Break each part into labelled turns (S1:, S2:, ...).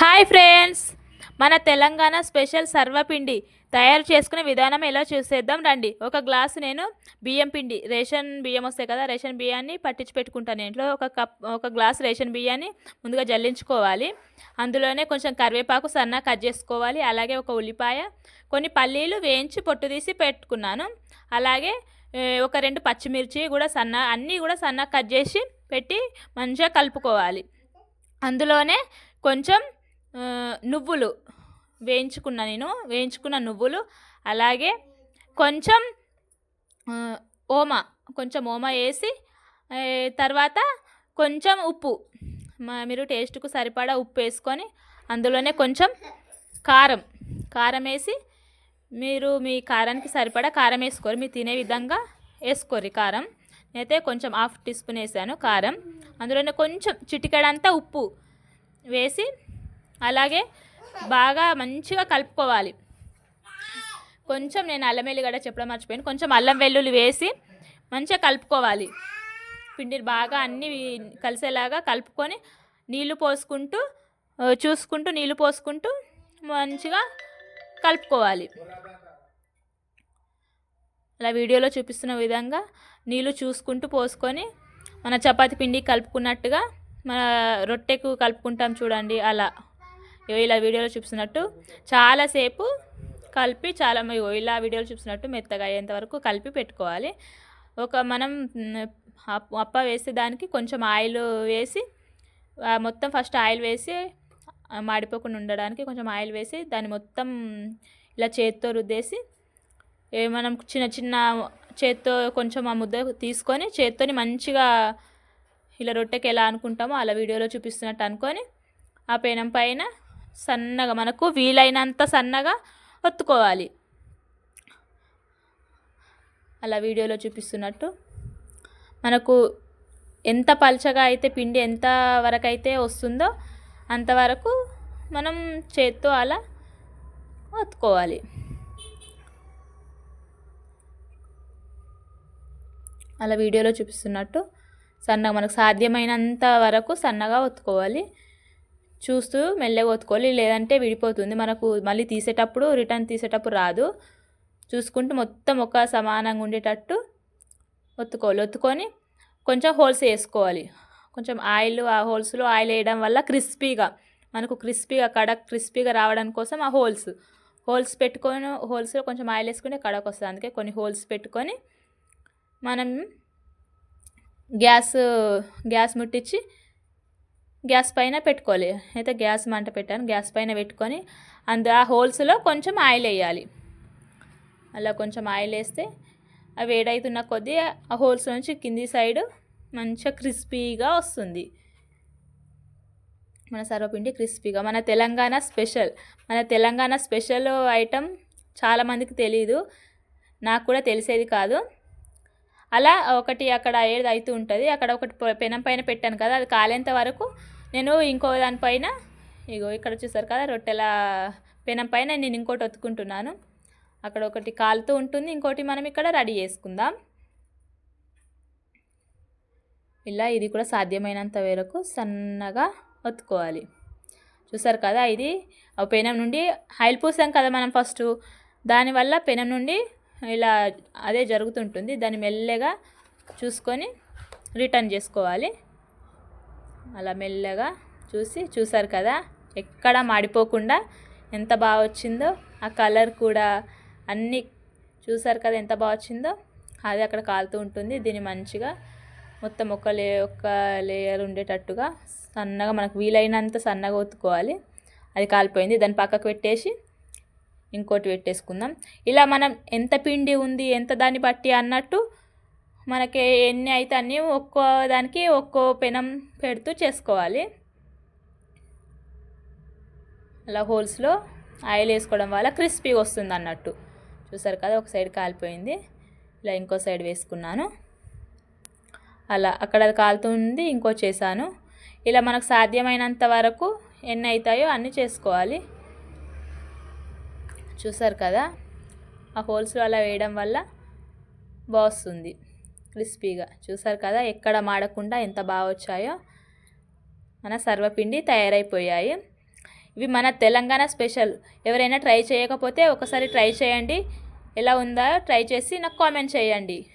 S1: Hi friends. మన Telangana special సర్వపిండి తయారు చేసుకునే విధానం ఎలా చూసేద్దాం రండి. ఒక గ్లాసు నేను బియ్యం పిండి రేషన్ బియ్యం వస్తాయి కదా రేషన్ బియ్యాన్ని పట్టించి పెట్టుకుంటాను ఇంట్లో ఒక కప్ ఒక గ్లాస్ రేషన్ బియ్యాన్ని ముందుగా జల్లించుకోవాలి. అందులోనే కొంచెం కరివేపాకు సన్న కట్ చేసుకోవాలి. అలాగే ఒక ఉల్లిపాయ కొన్ని పల్లీలు వేయించి పొట్టు తీసి పెట్టుకున్నాను. అలాగే ఒక రెండు పచ్చిమిర్చి కూడా సన్న అన్నీ కూడా సన్న కట్ చేసి పెట్టి మంచిగా కలుపుకోవాలి. అందులోనే కొంచెం నువ్వులు వేయించుకున్న నేను వేయించుకున్న నువ్వులు అలాగే కొంచెం ఓమా కొంచెం ఓమా వేసి తర్వాత కొంచెం ఉప్పు మీరు టేస్ట్కు సరిపడా ఉప్పు వేసుకొని అందులోనే కొంచెం కారం కారం వేసి మీరు మీ కారానికి సరిపడా కారం వేసుకోరు మీరు తినే విధంగా వేసుకోరు కారం. నేనైతే కొంచెం హాఫ్ టీ స్పూన్ వేసాను కారం. అందులోనే కొంచెం చిటికెడంతా ఉప్పు వేసి అలాగే బాగా మంచిగా కలుపుకోవాలి. కొంచెం నేను అల్లం వెల్లిగడ్డ చెప్పడం మర్చిపోయాను. కొంచెం అల్లం వెల్లుల్లి వేసి మంచిగా కలుపుకోవాలి. పిండిని బాగా అన్నీ కలిసేలాగా కలుపుకొని నీళ్ళు పోసుకుంటూ చూసుకుంటూ నీళ్ళు పోసుకుంటూ మంచిగా కలుపుకోవాలి. అలా వీడియోలో చూపిస్తున్న విధంగా నీళ్ళు చూసుకుంటూ పోసుకొని మన చపాతి పిండి కలుపుకున్నట్టుగా మన రొట్టెకు కలుపుకుంటాం చూడండి అలా. ఇలా వీడియోలో చూపిస్తున్నట్టు చాలాసేపు కలిపి చాలా ఇలా వీడియోలు చూపిస్తున్నట్టు మెత్తగా అయ్యేంత వరకు కలిపి పెట్టుకోవాలి. ఒక మనం అప్- అప్ప వేసే దానికి కొంచెం ఆయిల్ వేసి ఆ, మొత్తం ఫస్ట్ ఆయిల్ వేసి మాడిపోకుండా ఉండడానికి కొంచెం ఆయిల్ వేసి దాన్ని మొత్తం ఇలా చేత్తో రుద్దేసి మనం చిన్న చిన్న చేత్తో కొంచెం ఆ ముద్ద తీసుకొని చేత్తోని మంచిగా ఇలా రొట్టెకి ఎలా అనుకుంటామో అలా వీడియోలో చూపిస్తున్నట్టు అనుకొని ఆ పెనం పైన సన్నగా మనకు వీలైనంత సన్నగా ఒత్తుకోవాలి. అలా వీడియోలో చూపిస్తున్నట్టు మనకు ఎంత పల్చగా అయితే పిండి ఎంత వరకు అయితే వస్తుందో అంతవరకు మనం చేత్తో అలా ఒత్తుకోవాలి. అలా వీడియోలో చూపిస్తున్నట్టు సన్నగా మనకు సాధ్యమైనంత వరకు సన్నగా ఒత్తుకోవాలి. చూస్తూ మెల్లగా ఒత్తుకోవాలి లేదంటే విడిపోతుంది. మనకు మళ్ళీ తీసేటప్పుడు రిటర్న్ తీసేటప్పుడు రాదు. చూసుకుంటూ మొత్తం ఒక సమానంగా ఉండేటట్టు ఒత్తుకోవాలి. ఒత్తుకొని కొంచెం హోల్స్ వేసుకోవాలి. కొంచెం ఆయిల్ ఆ హోల్స్లో ఆయిల్ వేయడం వల్ల క్రిస్పీగా మనకు క్రిస్పీగా కడక్ క్రిస్పీగా రావడం కోసం ఆ హోల్స్. హోల్స్ పెట్టుకొని హోల్స్లో కొంచెం ఆయిల్ వేసుకుంటే కడక్ వస్తుంది. అందుకే కొన్ని హోల్స్ పెట్టుకొని మనం గ్యాస్ గ్యాస్ ముట్టించి గ్యాస్ పైన పెట్టుకోవాలి. అయితే గ్యాస్ మంట పెట్టాను. గ్యాస్ పైన పెట్టుకొని అందు ఆ హోల్స్లో కొంచెం ఆయిల్ వేయాలి. అలా కొంచెం ఆయిల్ వేస్తే అవి వేడవుతున్న కొద్దీ ఆ హోల్స్ నుంచి కింది సైడ్ మంచిగా క్రిస్పీగా వస్తుంది. మన సర్వపిండి క్రిస్పీగా. మన తెలంగాణ స్పెషల్. మన తెలంగాణ స్పెషల్ ఐటమ్ చాలామందికి తెలియదు నాకు కూడా తెలిసేది కాదు. అలా ఒకటి అక్కడ ఏది అవుతూ ఉంటుంది. అక్కడ ఒకటి పెనం పైన పెట్టాను కదా అది కాలేంత వరకు నేను ఇంకో దానిపైన ఇగో ఇక్కడ చూసారు కదా రొట్టెల పెనం పైన నేను ఇంకోటి ఒత్తుకుంటున్నాను. అక్కడ ఒకటి కాలుతూ ఉంటుంది. ఇంకోటి మనం ఇక్కడ రెడీ చేసుకుందాం. ఇలా ఇది కూడా సాధ్యమైనంత వరకు సన్నగా ఒత్తుకోవాలి. చూసారు కదా ఇది? ఆ పెనం నుండి హైల్ పూసాం కదా మనం ఫస్ట్. దానివల్ల పెనం నుండి ఇలా అదే జరుగుతుంటుంది. దాన్ని మెల్లగా చూసుకొని రిటర్న్ చేసుకోవాలి. అలా మెల్లగా చూసి చూసారు కదా ఎక్కడ మాడిపోకుండా ఎంత బాగా వచ్చిందో ఆ కలర్ కూడా అన్నీ చూసారు కదా ఎంత బాగా వచ్చిందో అది అక్కడ కాలుతూ ఉంటుంది. దీన్ని మంచిగా మొత్తం ఒక లే ఒక లేయర్ ఉండేటట్టుగా సన్నగా మనకు వీలైనంత సన్నగా ఒత్తుకోవాలి. అది కాలిపోయింది. దాన్ని పక్కకు పెట్టేసి ఇంకోటి పెట్టేసుకుందాం. ఇలా మనం ఎంత పిండి ఉంది ఎంత దాన్ని బట్టి అన్నట్టు మనకి ఎన్ని అయితే అన్నీ ఒక్కో దానికి ఒక్కో పెనం పెడుతూ చేసుకోవాలి. అలా హోల్స్లో ఆయిల్ వేసుకోవడం వల్ల క్రిస్పీగా వస్తుంది అన్నట్టు. చూసారు కదా ఒక సైడ్ కాలిపోయింది. ఇలా ఇంకో సైడ్ వేసుకున్నాను. అలా అక్కడ అది కాలుతుంది ఇంకో చేశాను. ఇలా మనకు సాధ్యమైనంత వరకు ఎన్ని అవుతాయో అన్నీ చేసుకోవాలి. చూసారు కదా? ఆ హోల్స్లో అలా వేయడం వల్ల బాగుస్తుంది క్రిస్పీగా. చూసారు కదా? ఎక్కడ మాడకుండా ఎంత బాగా వచ్చాయో? మన సర్వపిండి తయారైపోయాయి. ఇవి మన తెలంగాణ స్పెషల్. ఎవరైనా ట్రై చేయకపోతే ఒకసారి ట్రై చేయండి. ఎలా ఉందా? ట్రై చేసి నాకు కామెంట్ చేయండి.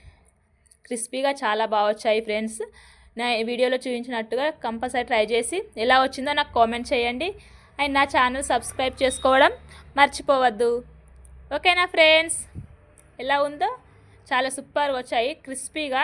S1: క్రిస్పీగా చాలా బాగా వచ్చాయి ఫ్రెండ్స్. నా వీడియోలో చూపించినట్టుగా కంపల్సరీ ట్రై చేసి ఎలా వచ్చిందో నాకు కామెంట్ చేయండి. అండ్ నా ఛానల్ సబ్స్క్రైబ్ చేసుకోవడం మర్చిపోవద్దు. ఓకేనా ఫ్రెండ్స్? ఎలా ఉందో? చాలా సూపర్గా వచ్చాయి. క్రిస్పీగా